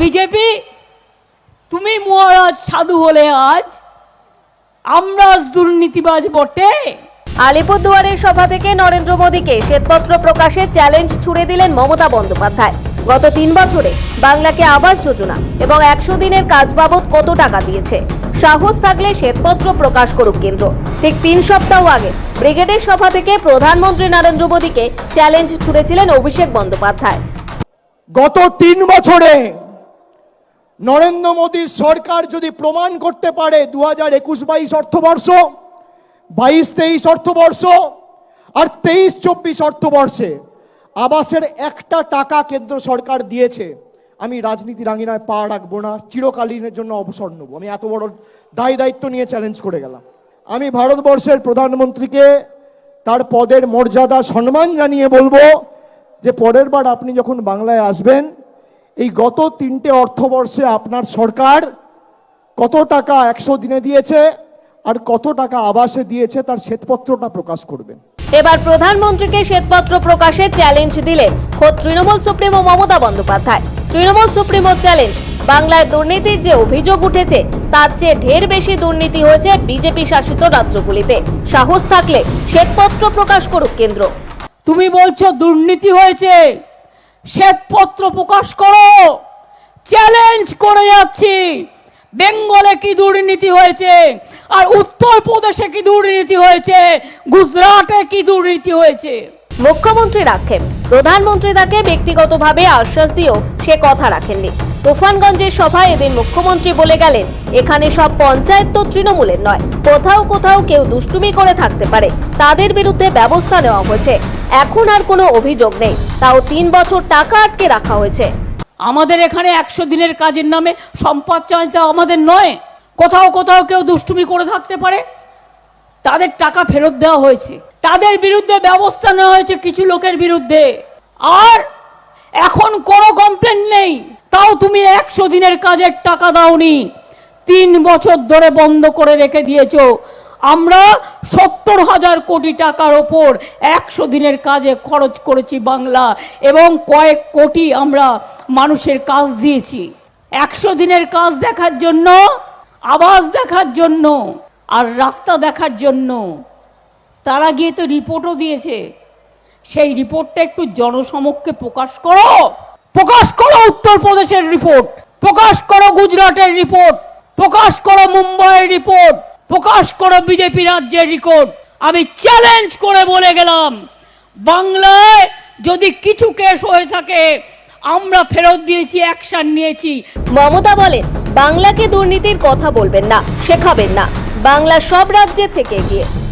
BJP তুমি মহারাজ সাধু হলে আজ আমরা দুর্নীতিবাজ বটে। আলিপুরদুয়ারের সভা থেকে নরেন্দ্র মোদীকে শ্বেতপত্র প্রকাশে চ্যালেঞ্জ ছুড়ে দিলেন মমতা বন্দ্যোপাধ্যায়। গত তিন বছরে বাংলাকে আবাস যোজনা এবং একশো দিনের কাজ বাবদ কত টাকা দিয়েছে? সাহস থাকলে শ্বেতপত্র প্রকাশ করুক কেন্দ্র। ঠিক তিন সপ্তাহ আগে ব্রিগেডের সভা থেকে প্রধানমন্ত্রী নরেন্দ্র মোদীকে চ্যালেঞ্জ ছুড়েছিলেন অভিষেক বন্দ্যোপাধ্যায়। গত তিন বছরে নরেন্দ্র মোদীর সরকার যদি প্রমাণ করতে পারে দু হাজার একুশ বাইশ অর্থবর্ষ, বাইশ তেইশ অর্থবর্ষ আর তেইশ চব্বিশ অর্থবর্ষে আবাসের একটা টাকা কেন্দ্র সরকার দিয়েছে, আমি রাজনীতি রাঙিনায় পা রাখব না, চিরকালীনের জন্য অবসর নেব। আমি এত বড় দায় দায়িত্ব নিয়ে চ্যালেঞ্জ করে গেলাম। আমি ভারতবর্ষের প্রধানমন্ত্রীকে তার পদের মর্যাদা সম্মান জানিয়ে বলব যে পরের বার আপনি যখন বাংলায় আসবেন এই গত তিনটে অর্থবর্ষে আপনার সরকার কত টাকা একশো দিনে দিয়েছে আর কত টাকা আবাসে দিয়েছে তার শ্বেতপত্রটা প্রকাশ করবেন। এবার প্রধানমন্ত্রীকে শ্বেতপত্র প্রকাশে চ্যালেঞ্জ দিলেন খোদ Trinamool supremo Mamata Bandyopadhyay. Trinamool supremo challenge বাংলায় দুর্নীতির যে অভিযোগ উঠেছে তার চেয়ে ঢের বেশি দুর্নীতি হয়েছে বিজেপি শাসিত রাজ্যগুলিতে। সাহস থাকলে শ্বেতপত্র প্রকাশ করুক কেন্দ্র। তুমি বলছো দুর্নীতি হয়েছে? শ্বেতপত্র প্রকাশ করো। চ্যালেঞ্জ করে যাচ্ছি। বেঙ্গলে কি দুর্নীতি হয়েছে? আর উত্তরপ্রদেশে কি দুর্নীতি হয়েছে? গুজরাটে কি দুর্নীতি হয়েছে? মুখ্যমন্ত্রীর আক্ষেপ। প্রধানমন্ত্রী তাকে ব্যক্তিগতভাবে আশ্বাস দিয়েও সে কথা রাখেননি। তুফানগঞ্জের সভায় এদিন মুখ্যমন্ত্রী বলে গেলেন, এখানে সব পঞ্চায়েত তো তৃণমূলের নয়। কোথাও কোথাও কেউ দুষ্টুমি করে থাকতে পারে। তাদের বিরুদ্ধে ব্যবস্থা নেওয়া হয়েছে। এখন আর কোনো অভিযোগ নেই। তাও তিন বছর টাকা আটকে রাখা হয়েছে। আমাদের এখানে একশো দিনের কাজের নামে সম্পদ চাইতে আমাদের নয়। কোথাও কোথাও কেউ দুষ্টুমি করে থাকতে পারে। তাদের টাকা ফেরত দেওয়া হয়েছে। তাদের বিরুদ্ধে ব্যবস্থা নেওয়া হয়েছে কিছু লোকের বিরুদ্ধে। আর এখন কোনো কমপ্লেন নেই। তাও তুমি একশো দিনের কাজের টাকা দাওনি। তিন বছর ধরে বন্ধ করে রেখে দিয়েছ। আমরা সত্তর হাজার কোটি টাকার ওপর একশো দিনের কাজে খরচ করেছি বাংলা এবং কয়েক কোটি আমরা মানুষের কাজ দিয়েছি। একশো দিনের কাজ দেখার জন্য আবাস দেখার জন্য, আর রাস্তা দেখার জন্য। তারা গিয়ে তো রিপোর্টও দিয়েছে। সেই রিপোর্টটা একটু জনসমক্ষে প্রকাশ করো। প্রকাশ করো উত্তরপ্রদেশের রিপোর্ট। প্রকাশ করো গুজরাটের রিপোর্ট। প্রকাশ করো মুম্বাইয়ের রিপোর্ট। প্রকাশ করো বিজেপি রাজ্যের রিপোর্ট আমি চ্যালেঞ্জ করে বলে গেলাম, বাংলায় যদি কিছু কেস হয়ে থাকে, আমরা ফেরত দিয়েছি অ্যাকশন নিয়েছি। মমতা বলেন, বাংলাকে দুর্নীতির কথা বলবেন না, শেখাবেন না। বাংলা সব রাজ্যের থেকে এগিয়ে।